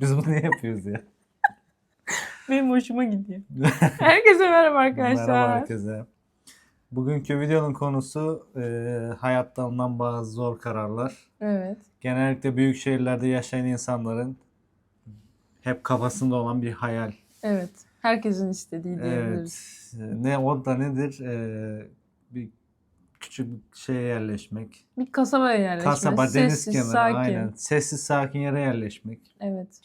Biz bunu niye yapıyoruz ya? Benim hoşuma gidiyor. Herkese merhaba arkadaşlar. Merhaba herkese. Bugünkü videonun konusu e, hayatta alınan bazı zor kararlar. Evet. Genellikle büyük şehirlerde yaşayan insanların hep kafasında olan bir hayal. Evet. Herkesin istediği diyebiliriz. Evet. Ne o da nedir? E, bir küçük bir şeye yerleşmek. Bir kasabaya yerleşme. Kasaba, deniz Sessiz, kenarı sakin. aynen. Sessiz sakin yere yerleşmek. Evet.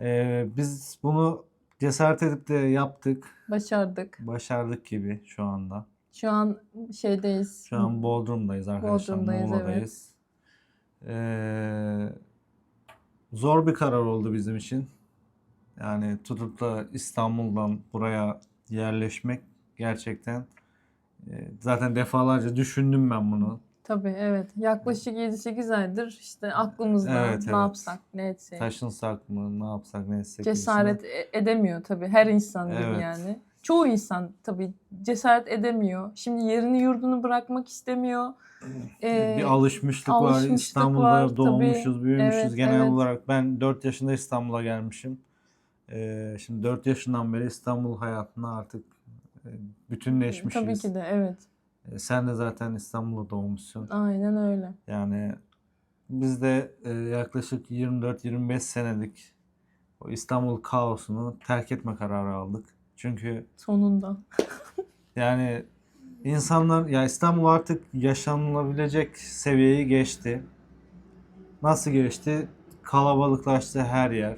E, biz bunu cesaret edip de yaptık. Başardık. Başardık gibi şu anda. Şu an şeydeyiz. Şu an Bodrum'dayız arkadaşlar. Bodrum'dayız, Muğla'dayız. Ee, zor bir karar oldu bizim için. Yani tutup da İstanbul'dan buraya yerleşmek gerçekten zaten defalarca düşündüm ben bunu. Tabii evet. Yaklaşık 7-8 aydır işte aklımızda Evet, ne evet. yapsak, ne etsek. Taşınsak mı, ne yapsak, ne etsek cesaret e- edemiyor tabii her insan gibi Evet. yani. Çoğu insan tabii cesaret edemiyor. Şimdi yerini yurdunu bırakmak istemiyor. Ee, bir alışmışlık, var. alışmışlık İstanbul'da var, tabii. doğmuşuz, büyümüşüz. Evet, Genel evet. olarak ben 4 yaşında İstanbul'a gelmişim. Ee, şimdi 4 yaşından beri İstanbul hayatına artık bütünleşmişiz. Tabii ki de evet. E, Sen de zaten İstanbul'da doğmuşsun. Aynen öyle. Yani biz de e, yaklaşık 24-25 senelik o İstanbul kaosunu terk etme kararı aldık. Çünkü Sonunda. yani insanlar ya İstanbul artık yaşanılabilecek seviyeyi geçti. Nasıl geçti? Kalabalıklaştı her yer.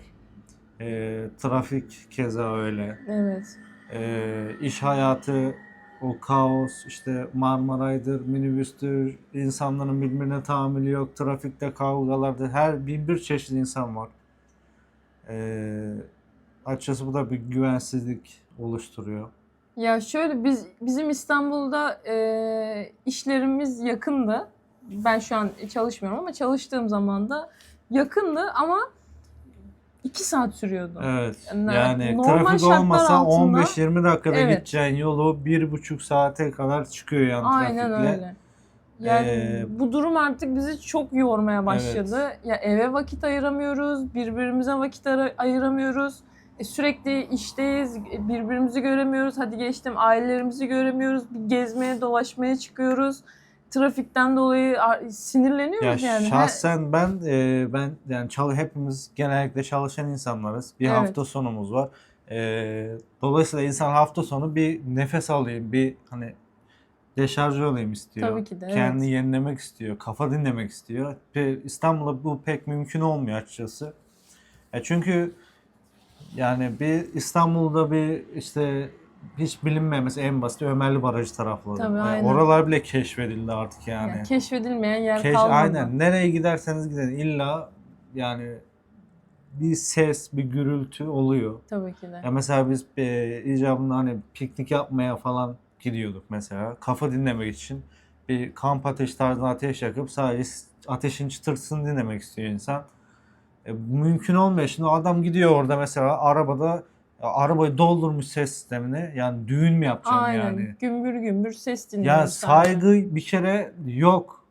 E, trafik keza öyle. Evet. Ee, iş hayatı, o kaos, işte Marmaray'dır, minibüstür, insanların birbirine tahammülü yok, trafikte kavgalardır, her bin bir çeşit insan var. Ee, açıkçası bu da bir güvensizlik oluşturuyor. Ya şöyle biz bizim İstanbul'da e, işlerimiz yakındı. Ben şu an çalışmıyorum ama çalıştığım zaman da yakındı ama iki saat sürüyordu. Evet, Yani yani normal trafik olmasa altında- 15-20 dakikada Evet. gideceğin yolu bir buçuk saate kadar çıkıyor yani Aynen trafikle. öyle. Yani Ee, bu durum artık bizi çok yormaya başladı. Ya eve vakit ayıramıyoruz, birbirimize vakit ayıramıyoruz. E, sürekli işteyiz, birbirimizi göremiyoruz. Hadi geçtim ailelerimizi göremiyoruz. Bir gezmeye, dolaşmaya çıkıyoruz. Trafikten dolayı sinirleniyoruz Ya yani. şahsen ben e, ben yani çal hepimiz genellikle çalışan insanlarız. Bir Evet. hafta sonumuz var. E, dolayısıyla insan hafta sonu bir nefes alayım, bir hani deşarj olayım istiyor. Tabii ki de, Kendini evet. yenilemek istiyor, kafa dinlemek istiyor. İstanbul'da bu pek mümkün olmuyor açıkçası. Ya çünkü yani bir İstanbul'da bir işte hiç bilinmeyen mesela en basit Ömerli Barajı tarafları. Tabii, Yani aynen. oralar bile keşfedildi artık yani. Yani keşfedilmeyen yer Keş, kalmadı. aynen. Nereye giderseniz gidin illa yani bir ses, bir gürültü oluyor. Tabii ki de. Ya mesela biz e, icabında hani piknik yapmaya falan gidiyorduk mesela. Kafa dinlemek için bir kamp ateş tarzında ateş yakıp sadece ateşin çıtırtısını dinlemek istiyor insan. E, mümkün olmuyor. Şimdi adam gidiyor orada mesela arabada arabayı doldurmuş ses sistemine. Yani düğün mü yapacaksın Aynen. yani? Gümbür gümbür ses dinliyoruz. Ya sadece. saygı bir kere yok.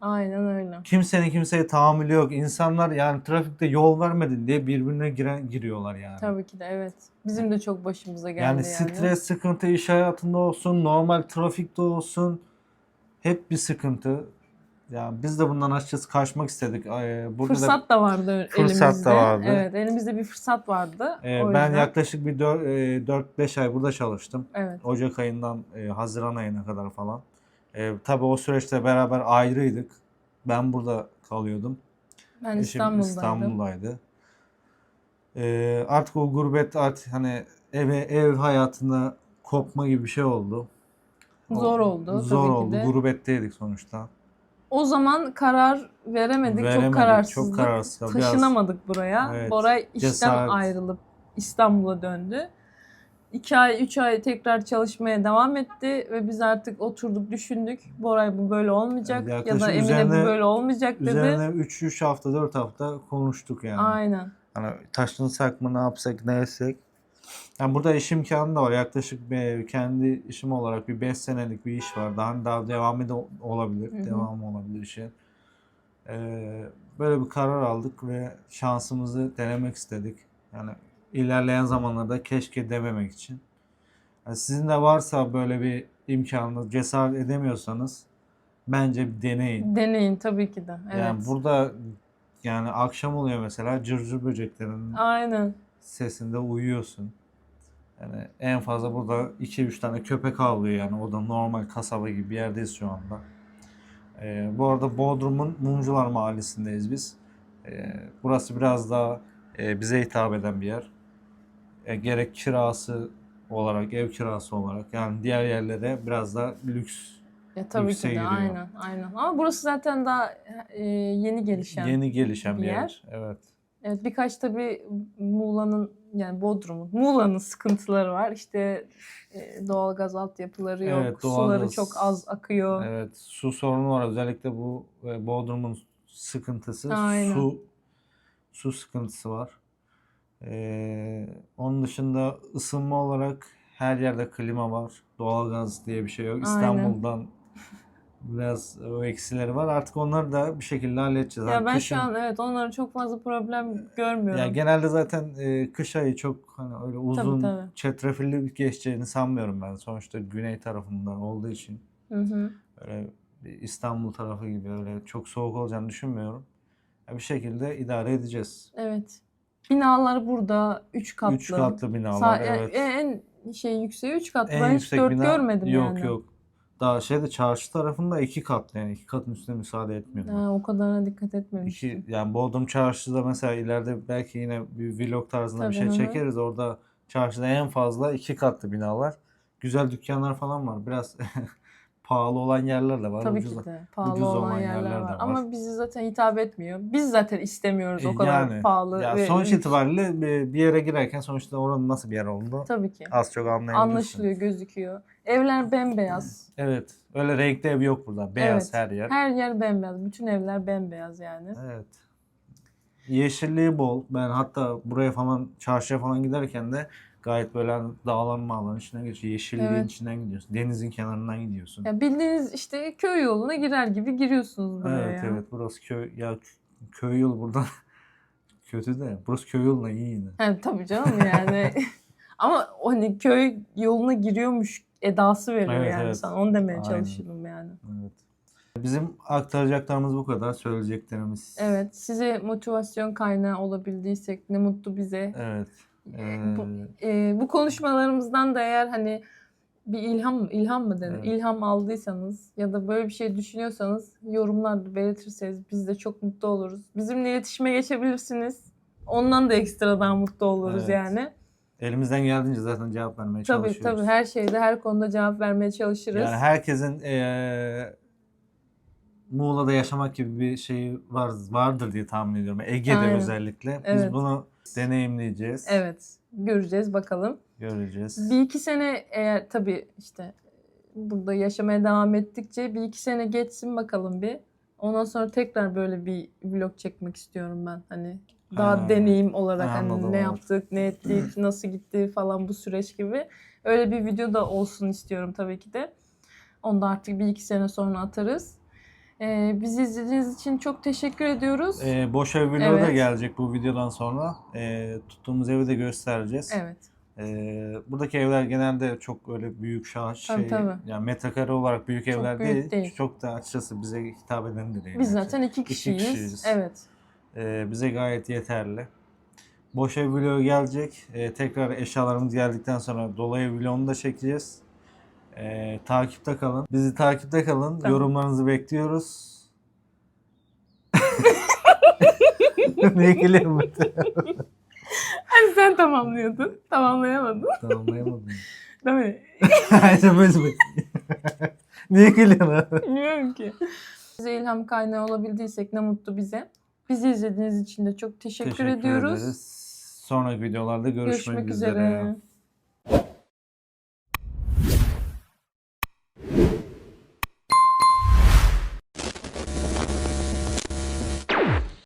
Aynen öyle. Kimsenin kimseye tahammülü yok. İnsanlar yani trafikte yol vermedin diye birbirine giren giriyorlar yani. Tabii ki de evet. Bizim de çok başımıza geldi yani yani. stres, sıkıntı iş hayatında olsun, normal trafikte olsun hep bir sıkıntı. Yani biz de bundan açıkçası kaçmak istedik. Ee, Burada fırsat da vardı Fırsat da elimizde. vardı. Evet, elimizde bir fırsat vardı. da, e, O ben yüzden- yaklaşık bir 4-5 ay burada çalıştım. Evet. Ocak ayından e, Haziran ayına kadar falan. E, tabii o süreçte beraber ayrıydık. Ben burada kalıyordum. Ben Eşim İstanbul'daydım. İstanbul'daydı. Ee, artık o gurbet artık hani eve ev hayatına kopma gibi bir şey oldu. Zor oldu Zor tabii ki oldu. de. Gurbetteydik sonuçta. O zaman karar veremedik. Veremedik, Çok kararsızdık. çok kararsız. Biraz- Taşınamadık buraya. Evet, Bora işten cesaret. ayrılıp İstanbul'a döndü. İki ay, üç ay tekrar çalışmaya devam etti ve biz artık oturduk, düşündük. Boray bu böyle olmayacak ya Yaklaşık da Emine üzerine- bu böyle olmayacak dedi. Üzerine 3-3 hafta 4 hafta konuştuk yani. Aynen. Hani taşınsak mı ne yapsak ne etsek. Yani burada iş imkanı da var. Yaklaşık bir, kendi işim olarak bir 5 senelik bir iş var. Daha daha devam ede olabilir. Hı hı. Devam olabilir işe. Ee, böyle bir karar aldık ve şansımızı denemek istedik. Yani ilerleyen zamanlarda keşke dememek için. Yani sizin de varsa böyle bir imkanınız, cesaret edemiyorsanız bence bir deneyin. Deneyin tabii ki de. Evet. Yani burada yani akşam oluyor mesela cırcır böceklerinin Aynen. sesinde uyuyorsun. Yani en fazla burada 2-3 tane köpek avlıyor yani. O da normal kasaba gibi bir yerdeyiz şu anda. Ee, bu arada Bodrum'un Mumcular Mahallesi'ndeyiz biz. Ee, burası biraz daha e, bize hitap eden bir yer. E, gerek kirası olarak, ev kirası olarak yani diğer yerlere biraz daha lüks, Ya tabii ki de giriyor. aynen aynen. Ama burası zaten daha e, yeni gelişen. yeni gelişen bir bir yer. yer. Evet. Evet birkaç tabii Muğla'nın yani Bodrum'un, Muğla'nın sıkıntıları var. İşte e, doğalgaz altyapıları yok, Evet, suları doğalgaz- çok az akıyor. Evet, su sorunu var. Özellikle bu e, Bodrum'un sıkıntısı. Aynen. Su su sıkıntısı var. Ee, onun dışında ısınma olarak her yerde klima var. Doğalgaz diye bir şey yok. Aynen. İstanbul'dan biraz o eksileri var. Artık onları da bir şekilde halledeceğiz. Ya Hani ben kışın- şu an evet onların çok fazla problem görmüyorum. ya genelde zaten e, kış ayı çok hani öyle uzun tabii. çetrefilli geçeceğini sanmıyorum ben. Sonuçta güney tarafında olduğu için. Hı hı. Öyle İstanbul tarafı gibi öyle çok soğuk olacağını düşünmüyorum. Ya bir şekilde idare edeceğiz. Evet. Binalar burada 3 katlı. Üç katlı binalar Sa- evet. En en şey yükseği 3 katlı. En ben hiç yüksek 4 bina görmedim yok yani. yok. Daha şeyde çarşı tarafında iki katlı yani iki katın üstüne müsaade etmiyor. Ha, o kadarına dikkat etmemiştim. İki, yani Bodrum çarşıda mesela ileride belki yine bir vlog tarzında bir Tabii, şey hı hı. çekeriz. Orada çarşıda en fazla iki katlı binalar. Güzel dükkanlar falan var. Biraz pahalı olan yerler de var. Tabii ucuz- ki de pahalı ucuz olan olan yerler yerler de var. var. Ama bizi zaten hitap etmiyor. Biz zaten istemiyoruz o E, kadar yani, pahalı Ya ve sonuç itibariyle bir, bir yere girerken sonuçta oranın nasıl bir yer olduğunu Tabii ki. az çok anlayabilirsin. Anlaşılıyor, gözüküyor. Evler bembeyaz. Evet. Öyle renkli ev yok burada. Beyaz Evet. her yer. Her yer bembeyaz. Bütün evler bembeyaz yani. Evet. Yeşilliği bol. Ben hatta buraya falan çarşıya falan giderken de gayet böyle dağların mağların içinden geçiyor. Yeşilliğin Evet. içinden gidiyorsun. Denizin kenarından gidiyorsun. Ya bildiğiniz işte köy yoluna girer gibi giriyorsunuz buraya. Evet ya. evet burası köy ya köy yolu buradan kötü de burası köy yoluna iyi yine. He, tabii canım yani. Ama o hani köy yoluna giriyormuş edası veriyor Evet, yani evet. sana. Onu demeye Aynen. çalışıyorum yani. Evet. Bizim aktaracaklarımız bu kadar. Söyleyeceklerimiz. Evet, size motivasyon kaynağı olabildiysek ne mutlu bize. Evet. Bu, Ee, e, bu konuşmalarımızdan da eğer hani bir ilham ilham mı denir? Evet. İlham aldıysanız ya da böyle bir şey düşünüyorsanız yorumlarda belirtirseniz biz de çok mutlu oluruz. Bizimle iletişime geçebilirsiniz. Ondan da ekstradan mutlu oluruz Evet. yani. elimizden geldiğince zaten cevap vermeye Tabii çalışıyoruz. tabii her şeyde her konuda cevap vermeye çalışırız. Yani herkesin eee Muğla'da yaşamak gibi bir şey var vardır diye tahmin ediyorum. Ege'de Aynen. özellikle. Biz Evet. bunu deneyimleyeceğiz. Evet, göreceğiz bakalım. Göreceğiz. Bir iki sene eğer tabii işte burada yaşamaya devam ettikçe bir iki sene geçsin bakalım bir. Ondan sonra tekrar böyle bir vlog çekmek istiyorum ben. Hani daha Ha. deneyim olarak Ha, hani anladım, ne yaptık, ne ettik, nasıl gitti falan bu süreç gibi. Öyle bir video da olsun istiyorum tabii ki de. Onu da artık bir iki sene sonra atarız. Ee, bizi izlediğiniz için çok teşekkür ediyoruz. Eee boş ev vlogu da Evet. gelecek bu videodan sonra. Eee, tuttuğumuz evi de göstereceğiz. evet. Eee, buradaki evler genelde çok öyle büyük şah şey Tabii, tabii. yani metrekare olarak büyük Çok evler büyük değil. değil. Çok da açıkçası bize hitap eden de değil. Biz bence. zaten iki İki kişiyiz. kişiyiz. Evet. Ee, bize gayet yeterli. Boş ev vlogu gelecek. Ee, tekrar eşyalarımız geldikten sonra dolu ev vlogunu da çekeceğiz. Ee, takipte kalın. Bizi takipte kalın. Tamam. Yorumlarınızı bekliyoruz. Niye gülüyorsun Mete? Hani sen tamamlıyordun. Tamamlayamadın. Tamamlayamadım. Değil mi? Aynen böyle. Niye gülüyorsun? Bilmiyorum ki. Size ilham kaynağı olabildiysek ne mutlu bize. Bizi izlediğiniz için de çok teşekkür, ediyoruz. ederiz. Sonraki videolarda görüşmek, Görüşmek üzere. üzere.